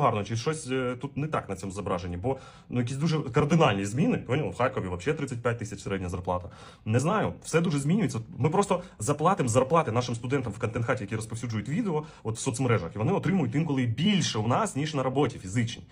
гарно, чи щось е, тут не так на цьому зображенні, бо ну якісь дуже кардинальні зміни. Поняв? В Харкові взагалі 35 тисяч середня зарплата. Не знаю, все дуже змінюється. Ми просто заплатимо зарплати нашим студентам в контент-хаті, які розповсюджують відео от в соцмережах, і вони отримують інколи більше у нас, ніж на роботі фізичній.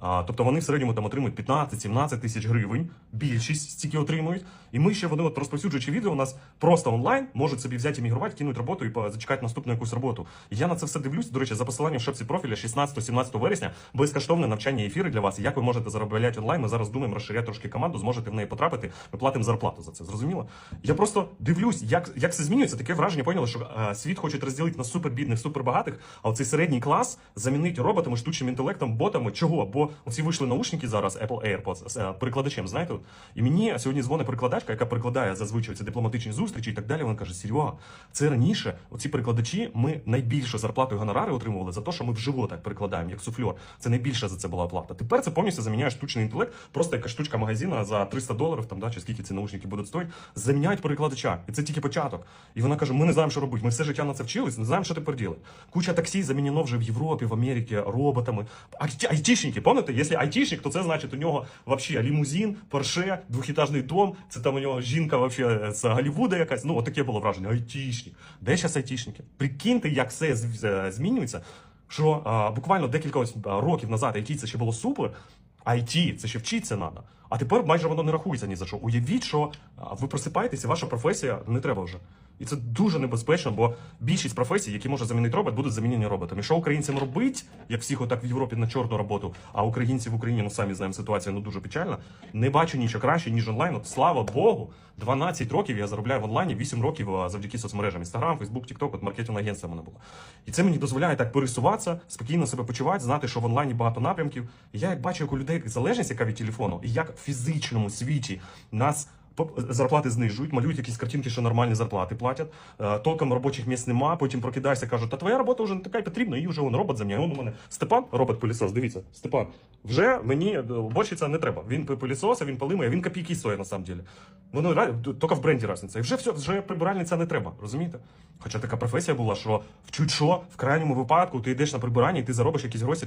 Тобто вони в середньому там отримують 15-17 тисяч гривень, більшість стільки отримують. І ми ще вони, от розповсюджуючи відео, у нас просто онлайн можуть собі взяти іммігрувати, кинуть роботу і зачекати наступну якусь роботу. Я на це все дивлюсь. До речі, за посиланням в шапці профіля 16-17 вересня безкоштовне навчання ефіри для вас. Як ви можете заробляти онлайн? Ми зараз думаємо розширяти трошки команду, зможете в неї потрапити. Ми платимо зарплату за це. Зрозуміло? Я просто дивлюсь, як, як це змінюється. Таке враження поняли, що е, світ хочуть розділити на супербідних, супербагатих, а оцей середній клас замінить роботами, штучним інтелектом, ботами. Чого? Бо оці вийшли наушники зараз, Apple AirPods, з е, перекладачем, знаєте? І мені сьогодні дзвонить перекладачка, яка перекладає зазвичай ці дипломатичні зустрічі і так далі. Вона каже: Серега, це раніше, оці перекладачі, ми найбільшу зарплату і гонорари отримували за те, що ми вживу так перекладаємо, як суфльор. Це найбільша за це була оплата. Тепер це повністю заміняє штучний інтелект, просто яка штучка магазина за 300 доларів, там, да, чи скільки ці наушники будуть стоїти, заміняють перекладача. І це тільки початок. І вона каже: ми не знаємо, що робити. Ми все життя на це вчились, не знаємо, що тепер робити. Куча таксі замінено вже в Європі, в Америці роботами. Айті- Айтішники, пам'ятаєте? Якщо айтішник, то це значить у нього вообще лімузин, порше, двохітажний дом. Це там у нього жінка вообще з Голлівуда якась. Ну, отаке було враження. Айтішник. Де зараз айтішники? Прикиньте, як все змінюється. Що а, буквально декілька років назад IT це ще було супер. IT, це ще вчитися треба. А тепер майже воно не рахується ні за що. Уявіть, що ви просипаєтеся, ваша професія не треба вже. І це дуже небезпечно, бо більшість професій, які може замінити робот, будуть замінені роботами. Що українцям робить, як всіх отак в Європі на чорну роботу, а українці в Україні, ну самі знаємо, ситуація ну дуже печальна. Не бачу нічого краще, ніж онлайн. От, слава Богу, 12 років я заробляю в онлайні, 8 років завдяки соцмережам. Інстаграм, Фейсбук, Тікток, от маркетинг в мене було. І це мені дозволяє так пересуватися, спокійно себе почувати, знати, що в онлайні багато напрямків. І я як бачу, як у людей залежність, яка від телефону, і як в фізичному світі нас. Зарплати знижують, малюють якісь картинки, що нормальні зарплати платять. Е, Толком робочих місць нема. Потім прокидаєшся, кажуть, та твоя робота вже не така й потрібна, її вже он робот заміняє. Он у мене Степан, робот пилісос. Дивіться, Степан, вже мені е, борщиця не треба. Він пи- пилісоса, він полимає, він копійки стоїть на самом деле. Воно тільки в бренді разниця. І вже все, вже прибиральниця не треба, розумієте? Хоча така професія була, що в чуть що, в крайньому випадку ти йдеш на прибирання і ти заробиш якісь гроші.